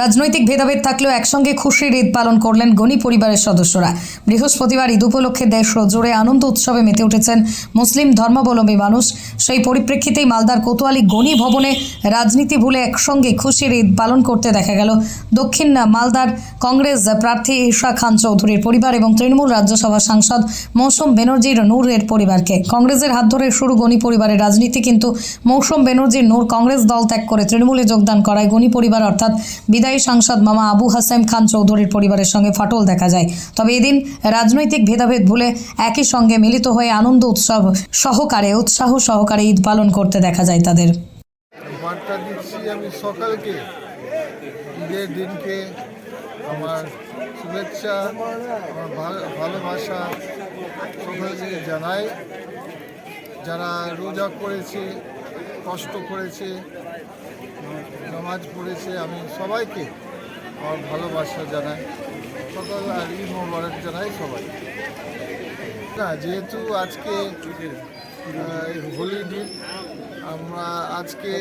রাজনৈতিক ভেদাভেদ থাকলেও একসঙ্গে খুশির ঈদ পালন করলেন গণি পরিবারের সদস্যরা। বৃহস্পতিবার ঈদ উপলক্ষে দেশ জুড়ে আনন্দ উৎসবে মেতে উঠেছেন মুসলিম ধর্মাবলম্বী মানুষ। সেই পরিপ্রেক্ষিতেই মালদার কোতোয়ালি গণি ভবনে রাজনীতি ভুলে একসঙ্গে খুশির ঈদ পালন করতে দেখা গেল। দক্ষিণ মালদার কংগ্রেস প্রার্থী ঈশা খান চৌধুরীর পরিবার এবং তৃণমূল রাজ্যসভা সাংসদ মৌসুম বেনর্জির নূরের পরিবারকে। কংগ্রেসের হাত ধরে শুরু গণি পরিবারের রাজনীতি, কিন্তু মৌসুম বেনর্জির নূর কংগ্রেস দল ত্যাগ করে তৃণমূলে যোগদান করায় গণি পরিবার, অর্থাৎ বিদায়ী সাংসদ মামা আবু হাসেম খান চৌধুরীর পরিবারের সঙ্গে ফাটল দেখা যায়। তবে এদিন রাজনৈতিক ভেদাভেদ ভুলে একই সঙ্গে মিলিত হয়ে আনন্দ উৎসব সহকারে, উৎসাহ সহকারে ঈদ পালন করতে দেখা যায় তাদের। আমার শুভেচ্ছা, আমার ভালোবাসা সকালকে জানাই। যারা রোজা করেছে কষ্ট করেছে, নামাজ পড়েছে, আমি সবাইকে আমার ভালোবাসা জানাই, সকাল আর ঈদ মোবারক জানাই সবাই। না, যেহেতু আজকে হোলি দিন, আমরা আজকে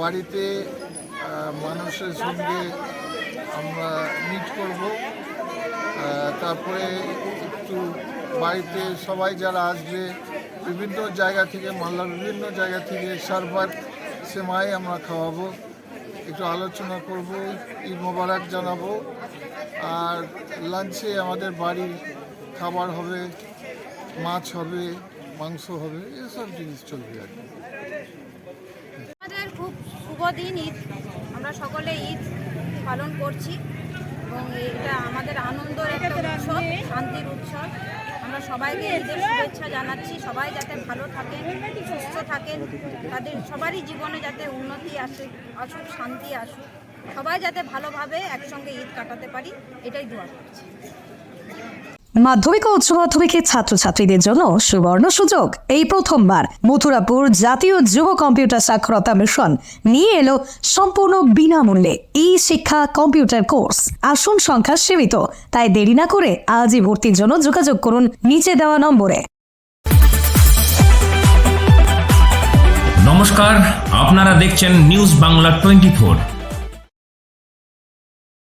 বাড়িতে মানুষের সঙ্গে আমরা মিট করব। তারপরে একটু বাড়িতে সবাই যারা আসবে বিভিন্ন জায়গা থেকে মালদার বিভিন্ন জায়গা থেকে সার্ভার সেমাই আমরা খাওয়াবো। একটু আলোচনা করব, ঈদ মোবারক জানাব। আর লাঞ্চে আমাদের বাড়ির খাবার হবে, মাছ হবে, মাংস হবে, এসব জিনিস চলবে আর কি। আমাদের খুব শুভ দিন ঈদ। আমরা সকলে ঈদ পালন করছি এবং এটা আমাদের আনন্দের একটা উৎসব, শান্তির উৎসব। সবাইকে ঈদের শুভেচ্ছা জানাচ্ছি। সবাই যাতে ভালো থাকেন সুস্থ থাকেন তাদের সবারই জীবনে যাতে উন্নতি আসে, আসুক, শান্তি আসুক, সবাই যাতে ভালোভাবে একসঙ্গে ঈদ কাটাতে পারি, এটাই দোয়া করছি। মাধ্যমিক ও উচ্চ মাধ্যমিকের ছাত্রছাত্রীদের জন্য সুবর্ণ সুযোগ। এই প্রথমবার মথুরাপুর জাতীয় যুব কম্পিউটার সাক্ষরতা মিশন নিয়ে এলো সম্পূর্ণ বিনামূল্যে ই শিক্ষা কম্পিউটার কোর্স। আসন সংখ্যা সীমিত, তাই দেরি না করে আজই ভর্তির জন্য যোগাযোগ করুন নিচে দেওয়া নম্বরে। নমস্কার, আপনারা দেখছেন নিউজ বাংলা টোয়েন্টি